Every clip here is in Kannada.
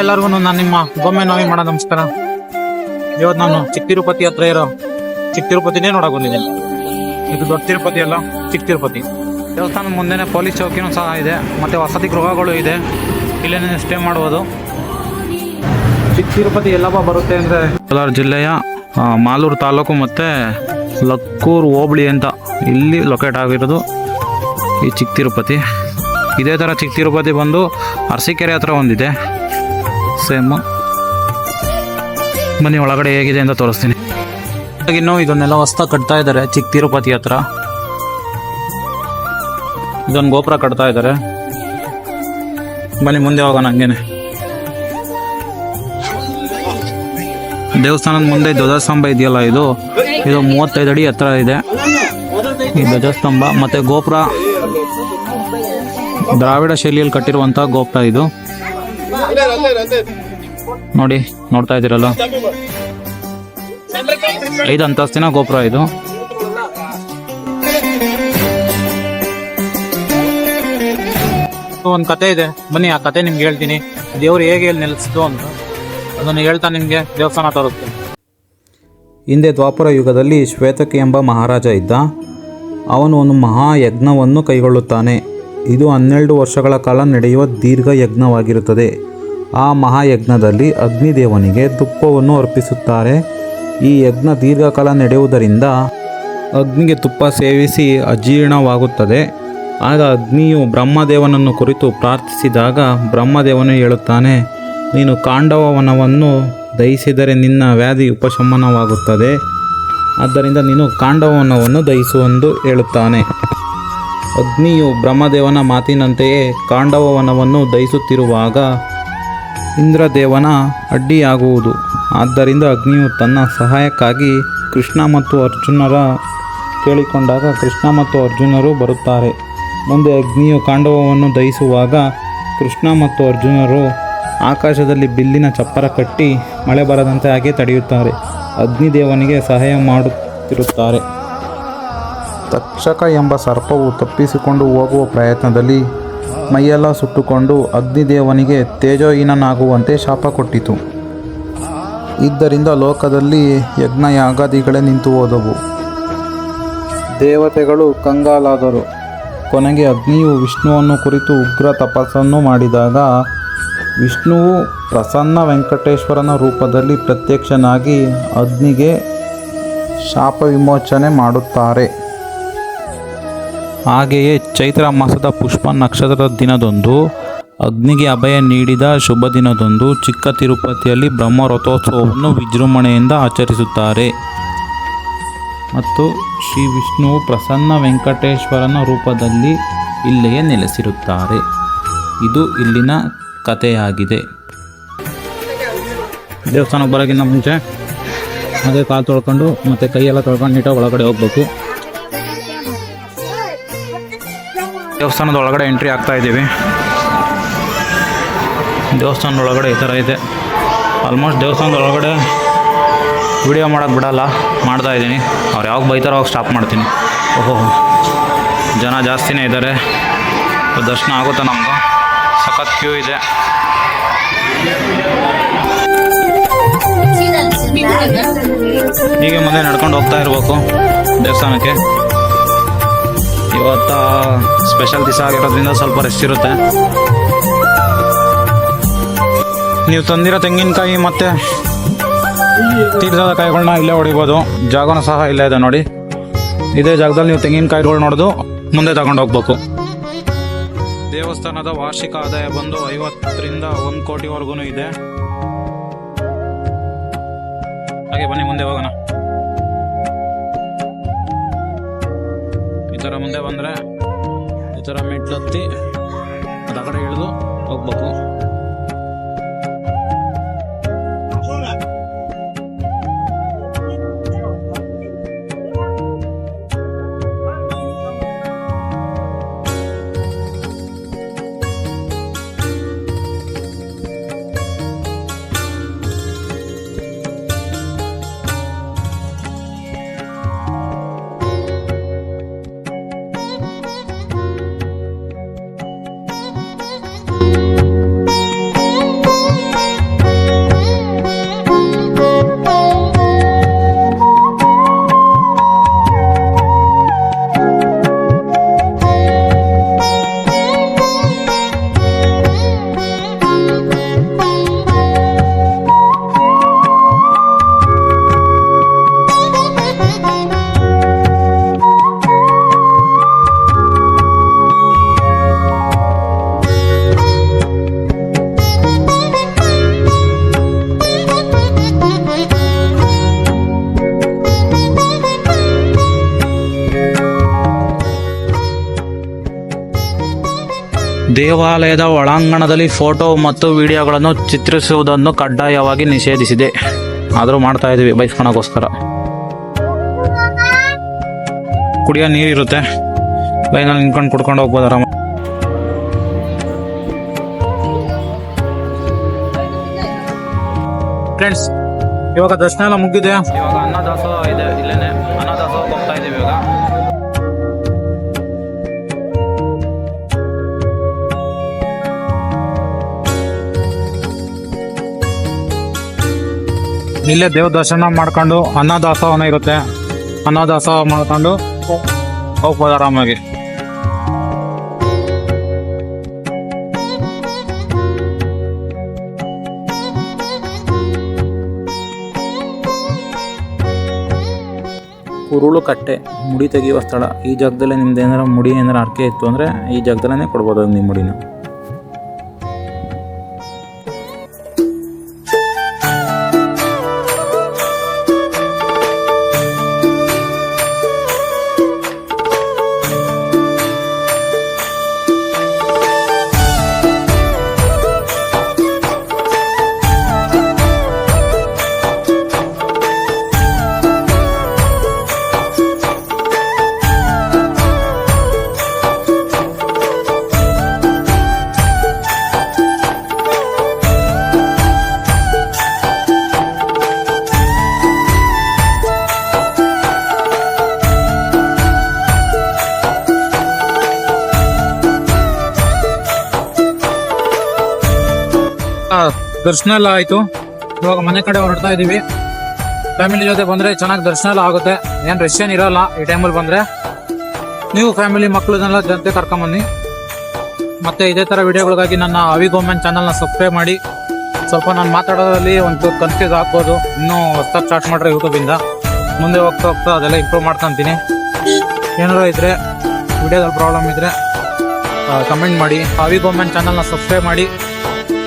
ಎಲ್ಲರಿಗೂ ನಾನು ನಿಮ್ಮ ಗೊಮ್ಮೆ ನೋವಿ ಮಾಡೋ ನಮಸ್ಕಾರ. ಇವತ್ತು ನಾನು ಚಿಕ್ಕ ತಿರುಪತಿ ಹತ್ರ ಇರೋ ಚಿಕ್ಕ ತಿರುಪತಿನೇ ನೋಡಕ್ ಬಂದಿದ್ದೀನಿ. ಇದು ದೊಡ್ಡ ತಿರುಪತಿ ಅಲ್ಲ, ಚಿಕ್ಕ ತಿರುಪತಿ. ದೇವಸ್ಥಾನದ ಮುಂದೆನೆ ಪೊಲೀಸ್ ಚೌಕಿನೂ ಸಹ ಇದೆ, ಮತ್ತೆ ವಸತಿ ಗೃಹಗಳು ಇದೆ. ಇಲ್ಲೇನೇ ಸ್ಟೇ ಮಾಡ್ಬೋದು. ಚಿಕ್ಕ ತಿರುಪತಿ ಎಲ್ಲಪ್ಪ ಬರುತ್ತೆ ಅಂದರೆ? ಕೋಲಾರ ಜಿಲ್ಲೆಯ ಮಾಲೂರು ತಾಲೂಕು ಮತ್ತು ಲಕ್ಕೂರು ಹೋಬಳಿ ಅಂತ ಇಲ್ಲಿ ಲೊಕೇಟ್ ಆಗಿರೋದು ಈ ಚಿಕ್ಕ ತಿರುಪತಿ. ಇದೇ ಥರ ಚಿಕ್ಕ ತಿರುಪತಿ ಬಂದು ಅರಸೀಕೆರೆ ಹತ್ರ ಒಂದಿದೆ. ಸೇಮ್. ಬನ್ನಿ, ಒಳಗಡೆ ಹೇಗಿದೆ ಅಂತ ತೋರಿಸ್ತೀನಿ. ಇನ್ನು ಇದನ್ನೆಲ್ಲ ಹೊಸ್ತಾಗಿ ಕಟ್ತಾ ಇದ್ದಾರೆ ಚಿಕ್ಕ ತಿರುಪತಿ ಹತ್ರ. ಇದೊಂದು ಗೋಪುರ ಕಟ್ತಾ ಇದ್ದಾರೆ. ಬನ್ನಿ, ಮುಂದೆ ಹೋಗೋಣ ಹಂಗೇನೆ. ದೇವಸ್ಥಾನದ ಮುಂದೆ ಧ್ವಜಸ್ತಂಭ ಇದೆಯಲ್ಲ ಇದು? ಇದು ಮೂವತ್ತೈದು ಅಡಿ ಎತ್ತರ ಇದೆ. ಈ ಧ್ವಜಸ್ತಂಭ ಮತ್ತೆ ಗೋಪುರ ದ್ರಾವಿಡ ಶೈಲಿಯಲ್ಲಿ ಕಟ್ಟಿರುವಂತ ಗೋಪುರ ಇದು. ನೋಡಿ ನೋಡ್ತಾ ಇದ್ದೀರಲ್ಲ ಐದು ಅಂತಸ್ತಿನ ಗೋಪುರ ಇದು. ಒಂದು ಕತೆ ಇದೆ. ಬನ್ನಿ ಆ ಕತೆ ನಿಮ್ಗೆ ಹೇಳ್ತೀನಿ. ದೇವ್ರು ಹೇಗೆ ಹೇಳಿ ನೆಲೆಸಿದ್ದು ಅಂತ. ಅದನ್ನು ಹೇಳ್ತಾ ನಿಮಗೆ ದೇವಸ್ಥಾನ ತೋರಿಸ್ತೀನಿ. ಹಿಂದೆ ದ್ವಾಪರ ಯುಗದಲ್ಲಿ ಶ್ವೇತಕ ಎಂಬ ಮಹಾರಾಜ ಇದ್ದ. ಅವನು ಒಂದು ಮಹಾಯಜ್ಞವನ್ನು ಕೈಗೊಳ್ಳುತ್ತಾನೆ. ಇದು ಹನ್ನೆರಡು ವರ್ಷಗಳ ಕಾಲ ನಡೆಯುವ ದೀರ್ಘ ಯಜ್ಞವಾಗಿರುತ್ತದೆ ಆ ಮಹಾಯಜ್ಞದಲ್ಲಿ ಅಗ್ನಿದೇವನಿಗೆ ತುಪ್ಪವನ್ನು ಅರ್ಪಿಸುತ್ತಾರೆ. ಈ ಯಜ್ಞ ದೀರ್ಘಕಾಲ ನಡೆಯುವುದರಿಂದ ಅಗ್ನಿಗೆ ತುಪ್ಪ ಸೇವಿಸಿ ಅಜೀರ್ಣವಾಗುತ್ತದೆ. ಆಗ ಅಗ್ನಿಯು ಬ್ರಹ್ಮದೇವನನ್ನು ಕುರಿತು ಪ್ರಾರ್ಥಿಸಿದಾಗ ಬ್ರಹ್ಮದೇವನು ಹೇಳುತ್ತಾನೆ, ನೀನು ಕಾಂಡವ ವನವನ್ನು ದಹಿಸಿದರೆ ನಿನ್ನ ವ್ಯಾಧಿ ಉಪಶಮನವಾಗುತ್ತದೆ. ಆದ್ದರಿಂದ ನೀನು ಕಾಂಡವನವನ್ನು ದಹಿಸುವೆಂದು ಹೇಳುತ್ತಾನೆ. ಅಗ್ನಿಯು ಬ್ರಹ್ಮದೇವನ ಮಾತಿನಂತೆಯೇ ಕಾಂಡವವನವನ್ನು ದಹಿಸುತ್ತಿರುವಾಗ ಇಂದ್ರದೇವನ ಅಡ್ಡಿಯಾಗುವುದು. ಆದ್ದರಿಂದ ಅಗ್ನಿಯು ತನ್ನ ಸಹಾಯಕ್ಕಾಗಿ ಕೃಷ್ಣ ಮತ್ತು ಅರ್ಜುನರ ಕೇಳಿಕೊಂಡಾಗ ಕೃಷ್ಣ ಮತ್ತು ಅರ್ಜುನರು ಬರುತ್ತಾರೆ. ಮುಂದೆ ಅಗ್ನಿಯು ಕಾಂಡವವನ್ನು ದಹಿಸುವಾಗ ಕೃಷ್ಣ ಮತ್ತು ಅರ್ಜುನರು ಆಕಾಶದಲ್ಲಿ ಬಿಲ್ಲಿನ ಚಪ್ಪರ ಕಟ್ಟಿ ಮಳೆ ಬರದಂತೆ ಹಾಗೆ ತಡೆಯುತ್ತಾರೆ. ಅಗ್ನಿದೇವನಿಗೆ ಸಹಾಯ ಮಾಡುತ್ತಿರುತ್ತಾರೆ. ತಕ್ಷಕ ಎಂಬ ಸರ್ಪವು ತಪ್ಪಿಸಿಕೊಂಡು ಹೋಗುವ ಪ್ರಯತ್ನದಲ್ಲಿ ಮೈಯೆಲ್ಲ ಸುಟ್ಟುಕೊಂಡು ಅಗ್ನಿದೇವನಿಗೆ ತೇಜೋಹೀನನಾಗುವಂತೆ ಶಾಪ ಕೊಟ್ಟಿತು. ಇದ್ದರಿಂದ ಲೋಕದಲ್ಲಿ ಯಜ್ಞಯಾಗಾದಿಗಳೇ ನಿಂತು ಹೋದವು. ದೇವತೆಗಳು ಕಂಗಾಲಾದರು. ಕೊನೆಗೆ ಅಗ್ನಿಯು ವಿಷ್ಣುವನ್ನು ಕುರಿತು ಉಗ್ರ ತಪಸ್ಸನ್ನು ಮಾಡಿದಾಗ ವಿಷ್ಣುವು ಪ್ರಸನ್ನ ವೆಂಕಟೇಶ್ವರನ ರೂಪದಲ್ಲಿ ಪ್ರತ್ಯಕ್ಷನಾಗಿ ಅಗ್ನಿಗೆ ಶಾಪ ವಿಮೋಚನೆ ಮಾಡುತ್ತಾರೆ. ಹಾಗೆಯೇ ಚೈತ್ರ ಮಾಸದ ಪುಷ್ಪ ನಕ್ಷತ್ರದ ದಿನದಂದು ಅಗ್ನಿಗೆ ಅಭಯ ನೀಡಿದ ಶುಭ ದಿನದಂದು ಚಿಕ್ಕ ತಿರುಪತಿಯಲ್ಲಿ ಬ್ರಹ್ಮ ರಥೋತ್ಸವವನ್ನು ವಿಜೃಂಭಣೆಯಿಂದ ಆಚರಿಸುತ್ತಾರೆ. ಮತ್ತು ಶ್ರೀ ವಿಷ್ಣುವು ಪ್ರಸನ್ನ ವೆಂಕಟೇಶ್ವರನ ರೂಪದಲ್ಲಿ ಇಲ್ಲಿಯೇ ನೆಲೆಸಿರುತ್ತಾರೆ. ಇದು ಇಲ್ಲಿನ ಕಥೆಯಾಗಿದೆ. ದೇವಸ್ಥಾನಕ್ಕೆ ಬರೋಕ್ಕಿಂತ ಮುಂಚೆ ಅದೇ ಕಾಲು ತೊಳ್ಕೊಂಡು ಮತ್ತು ಕೈಯೆಲ್ಲ ತೊಳ್ಕೊಂಡು ನೀಟಾಗಿ ಒಳಗಡೆ ಹೋಗ್ಬೇಕು. ದೇವಸ್ಥಾನದ ಒಳಗಡೆ ಎಂಟ್ರಿ ಆಗ್ತಾ ಇದ್ದೀವಿ. ದೇವಸ್ಥಾನದ ಒಳಗಡೆ ಈ ಥರ ಇದೆ. ಆಲ್ಮೋಸ್ಟ್ ದೇವಸ್ಥಾನದ ಒಳಗಡೆ ವಿಡಿಯೋ ಮಾಡೋಕ್ಕೆ ಬಿಡಲ್ಲ. ಮಾಡ್ತಾ ಇದ್ದೀನಿ. ಅವ್ರು ಯಾವಾಗ ಬೈತಾರೋ ಅವಾಗ ಸ್ಟಾಪ್ ಮಾಡ್ತೀನಿ. ಓಹೋ. ಜನ ಜಾಸ್ತಿನೇ ಇದ್ದಾರೆ. ದರ್ಶನ ಆಗುತ್ತೆ ನಮ್ಗೆ ಸಖತ್ ಕ್ಯೂ ಇದೆ. ಹೀಗೆ ಮುಂದೆ ನಡ್ಕೊಂಡು ಹೋಗ್ತಾ ಇರಬೇಕು ದೇವಸ್ಥಾನಕ್ಕೆ. ಇವತ್ತ ಸ್ಪೆಷಲ್ ದಿವಸ ಆಗಿರೋದ್ರಿಂದ ಸ್ವಲ್ಪ ರೆಸ್ಟ್ ಇರುತ್ತೆ. ನೀವು ತಂದಿರೋ ತೆಂಗಿನಕಾಯಿ ಮತ್ತೆ ತೀರ್ಥದ ಕಾಯಿಗಳನ್ನ ಇಲ್ಲೇ ಹೊಡಿಬೋದು. ಜಾಗನೂ ಸಹ ಇಲ್ಲೇ ಇದೆ ನೋಡಿ. ಇದೇ ಜಾಗದಲ್ಲಿ ನೀವು ತೆಂಗಿನಕಾಯಿಗಳು ನೋಡೋದು, ಮುಂದೆ ತಗೊಂಡು ಹೋಗ್ಬೇಕು. ದೇವಸ್ಥಾನದ ವಾರ್ಷಿಕ ಆದಾಯ ಬಂದು ಐವತ್ತರಿಂದ ಒಂದು ಕೋಟಿವರೆಗೂ ಇದೆ. ಹಾಗೆ ಬನ್ನಿ, ಮುಂದೆ ಹೋಗೋಣ. ಥರ ಮುಂದೆ ಬಂದರೆ ಈ ಥರ ಮೆಟ್ಲತ್ತಿ ಅದು ಕಡೆ ಇಳಿದು ಹೋಗ್ಬೇಕು. ದೇವಾಲಯದ ಒಳಾಂಗಣದಲ್ಲಿ ಫೋಟೋ ಮತ್ತು ವಿಡಿಯೋಗಳನ್ನು ಚಿತ್ರಿಸುವುದನ್ನು ಕಡ್ಡಾಯವಾಗಿ ನಿಷೇಧಿಸಿದೆ. ಆದರೂ ಮಾಡ್ತಾ ಇದ್ದೀವಿ ಬೈಸ್ಕೊಳಕ್ಕೋಸ್ಕರ ಕುಡಿಯೋ ನೀರಿರುತ್ತೆ ಲೈನಲ್ಲಿ ನಿಂತ್ಕೊಂಡು ಕುಡ್ಕೊಂಡು ಹೋಗ್ಬೋದು ಆರಾಮ. ಫ್ರೆಂಡ್ಸ್ ಇವಾಗ ದರ್ಶನ ಎಲ್ಲ ಮುಗ್ಗಿದೆ ಇವಾಗ ಅನ್ನದಾಸೋಹ ಇದೆ ಇಲ್ಲೇನೆ. ಅನ್ನದಾಸೋಹಕ್ಕೆ ಇಲ್ಲೇ ದೇವ ದರ್ಶನ ಮಾಡ್ಕೊಂಡು ಅನ್ನದಾಸೋಹನ ಇರುತ್ತೆ. ಅನ್ನದಾಸೋಹ ಮಾಡ್ಕೊಂಡು ಹೋಗ್ಬೋದು ಆರಾಮಾಗಿ. ಉರುಳು ಕಟ್ಟೆ, ಮುಡಿ ತೆಗೆಯುವ ಸ್ಥಳ. ಈ ಜಾಗದಲ್ಲೇ ನಿಮ್ದು ಏನಾರ ಮುಡಿ ಏನಾರ ಅರ್ಕೆ ಇತ್ತು ಅಂದರೆ ಈ ಜಾಗದಲ್ಲೇ ಕೊಡ್ಬೋದು ನಿಮ್ಮ ಮುಡಿನ. ದರ್ಶನ ಎಲ್ಲ ಆಯ್ತು. ಇವಾಗ ಮನೆ ಕಡೆ ಹೊರಡ್ತಾ ಇದೀವಿ. ಫ್ಯಾಮಿಲಿ ಜೊತೆ ಬಂದ್ರೆ ಚೆನ್ನಾಗಿ ದರ್ಶನ ಎಲ್ಲ ಆಗುತ್ತೆ. ಏನ್ ರಶ್ ಏನ್ ಇರಲ್ಲ ಈ ಟೈಮಲ್ಲಿ ಬಂದ್ರೆ. ನೀವು ಫ್ಯಾಮಿಲಿ ಮಕ್ಕಳನ್ನೆಲ್ಲ ಜೊತೆ ಕರ್ಕೊಂಬನ್ನಿ. ಮತ್ತೆ ಇದೇ ತರ ವಿಡಿಯೋಗಳಿಗಾಗಿ ನನ್ನ ಅವಿ ಗೋಮೆಂಟ್ ಚಾನಲ್ನ ಸಬ್ಸ್ಕ್ರೈಬ್ ಮಾಡಿ. ಸ್ವಲ್ಪ ನಾನು ಮಾತಾಡೋದ್ರಲ್ಲಿ ಒಂದು ಕನ್ಫ್ಯೂಸ್ ಆಗ್ಬೋದು. ಇನ್ನೂ ಹೊಸ್ದಾಗಿ ಸ್ಟಾರ್ಟ್ ಮಾಡ್ರೆ ಯೂಟ್ಯೂಬಿಂದ ಮುಂದೆ ಹೋಗ್ತಾ ಹೋಗ್ತಾ ಅದೆಲ್ಲ ಇಂಪ್ರೂವ್ ಮಾಡ್ಕೊಂತೀನಿ ಏನಾರು ಇದ್ರೆ, ವಿಡಿಯೋದಲ್ಲಿ ಪ್ರಾಬ್ಲಮ್ ಇದ್ರೆ ಕಮೆಂಟ್ ಮಾಡಿ. ಅವಿ ಗೋಮೆನ್ ಚಾನಲ್ನ ಸಬ್ಸ್ಕ್ರೈಬ್ ಮಾಡಿ.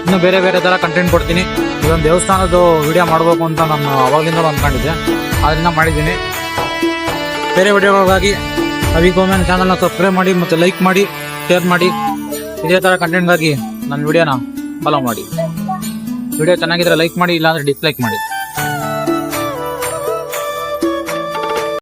ಇನ್ನು ಬೇರೆ ಬೇರೆ ಥರ ಕಂಟೆಂಟ್ ಕೊಡ್ತೀನಿ. ಇದೊಂದು ದೇವಸ್ಥಾನದ್ದು ವಿಡಿಯೋ ಮಾಡಬೇಕು ಅಂತ ನಾನು ಅವಾಗಿಂದ ಅಂದ್ಕೊಂಡಿದ್ದೆ ಅದರಿಂದ ಮಾಡಿದ್ದೀನಿ. ಬೇರೆ ವಿಡಿಯೋಗಳಿಗಾಗಿ ಗೋಮೆನ್ ಚಾನಲ್ನ ಸಬ್ಸ್ಕ್ರೈಬ್ ಮಾಡಿ ಮತ್ತು ಲೈಕ್ ಮಾಡಿ ಶೇರ್ ಮಾಡಿ. ಇದೇ ಥರ ಕಂಟೆಂಟ್ಗಾಗಿ ನನ್ನ ವಿಡಿಯೋನ ಫಾಲೋ ಮಾಡಿ. ವಿಡಿಯೋ ಚೆನ್ನಾಗಿದ್ರೆ ಲೈಕ್ ಮಾಡಿ, ಇಲ್ಲಾಂದರೆ ಡಿಸ್ಲೈಕ್ ಮಾಡಿ.